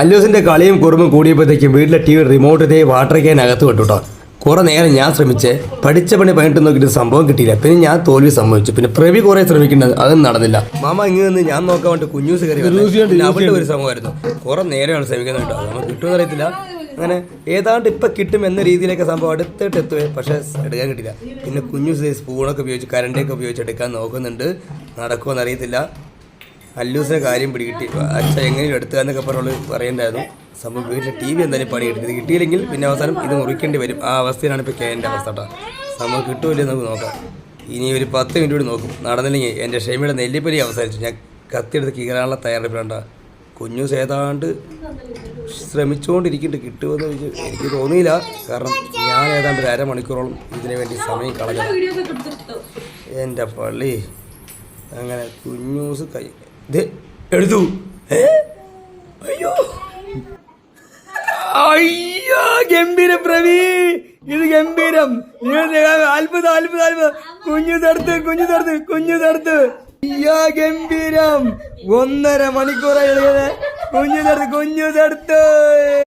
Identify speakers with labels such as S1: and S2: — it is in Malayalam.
S1: അല്ലൂസിന്റെ കളിയും കുറുമ്പും കൂടിയപ്പോഴത്തേക്കും വീട്ടിലെ ടി വി റിമോട്ട് ഇതേ വാട്ടർ ക്യാൻ അകത്ത് കണ്ടുട്ടോ കുറെ നേരം ഞാൻ ശ്രമിച്ച് പഠിച്ച പണി പണിട്ട് നോക്കിയിട്ട് സംഭവം കിട്ടിയില്ല. പിന്നെ ഞാൻ തോൽവി സംഭവിച്ചു പിന്നെ പ്രവി കുറെ ശ്രമിക്കേണ്ടത് അതൊന്നും നടന്നില്ല. മാമ ഇങ്ങനെ നിന്ന് ഞാൻ നോക്കാൻ വേണ്ടി കുഞ്ഞൂസ് കയറി. അവളുടെ ഒരു ശ്രമമായിരുന്നു കുറെ നേരമാണ് ശ്രമിക്കുന്നത് കേട്ടോ. നമുക്ക് കിട്ടുമെന്ന് അറിയത്തില്ല അങ്ങനെ ഏതാണ്ട് ഇപ്പൊ കിട്ടും എന്ന രീതിയിലൊക്കെ സംഭവം അടുത്തിട്ട് എത്തുവേ. പക്ഷെ എടുക്കാൻ കിട്ടില്ല പിന്നെ കുഞ്ഞു സ്പൂണൊക്കെ ഉപയോഗിച്ച് കരണ്ടൊക്കെ ഉപയോഗിച്ച് എടുക്കാൻ നോക്കുന്നുണ്ട്. നടക്കുമെന്ന് അറിയത്തില്ല അല്ലൂസിനെ കാര്യം പിടികിട്ടി. അച്ഛ എങ്ങനെയും എടുത്തുകാന്നൊക്കെ പറഞ്ഞോൾ പറയണ്ടായിരുന്നു. സംഭവം വീട്ടിൽ ടി വി എന്തായാലും പണി കിട്ടി ഇത് കിട്ടിയില്ലെങ്കിൽ പിന്നെ അവസാനം ഇത് മുറിക്കേണ്ടി വരും. ആ അവസ്ഥയിലാണ് ഇപ്പോൾ കേന്റെ അവസ്ഥ കേട്ടോ. സംഭവം കിട്ടുമല്ലേ നമുക്ക് നോക്കാം. ഇനി ഒരു പത്ത് മിനിറ്റ് കൂടി നോക്കും. നടന്നില്ലെങ്കിൽ എന്റെ ക്ഷമയുടെ നെല്ലിപ്പലി അവസാനിച്ചു. ഞാൻ കത്തിയെടുത്ത് കീറാനുള്ള തയ്യാറെടുപ്പിലുണ്ട കുഞ്ഞൂസ് ഏതാണ്ട് ശ്രമിച്ചുകൊണ്ടിരിക്കുന്നുണ്ട് കിട്ടുമെന്ന് ചോദിച്ചു എനിക്ക് തോന്നിയില്ല. കാരണം ഞാൻ ഏതാണ്ട് ഒരു അരമണിക്കൂറോളം ഇതിനു വേണ്ടി സമയം കളഞ്ഞു എന്റെ പള്ളി. അങ്ങനെ കുഞ്ഞൂസ് കൈ ഏ? അയ്യോ. അയ്യോ ഗംഭീരം പ്രവീ. ഇത് ഗംഭീരം. അത്ഭുത അത്ഭുതം അത്ഭുതം. കുഞ്ഞു തടുത്ത് കുഞ്ഞു തടുത്ത് കുഞ്ഞു തടുത്ത്. അയ്യോ ഗംഭീരം. ഒന്നര മണിക്കൂറായി കുഞ്ഞു തടുത്ത് കുഞ്ഞു തടുത്ത്.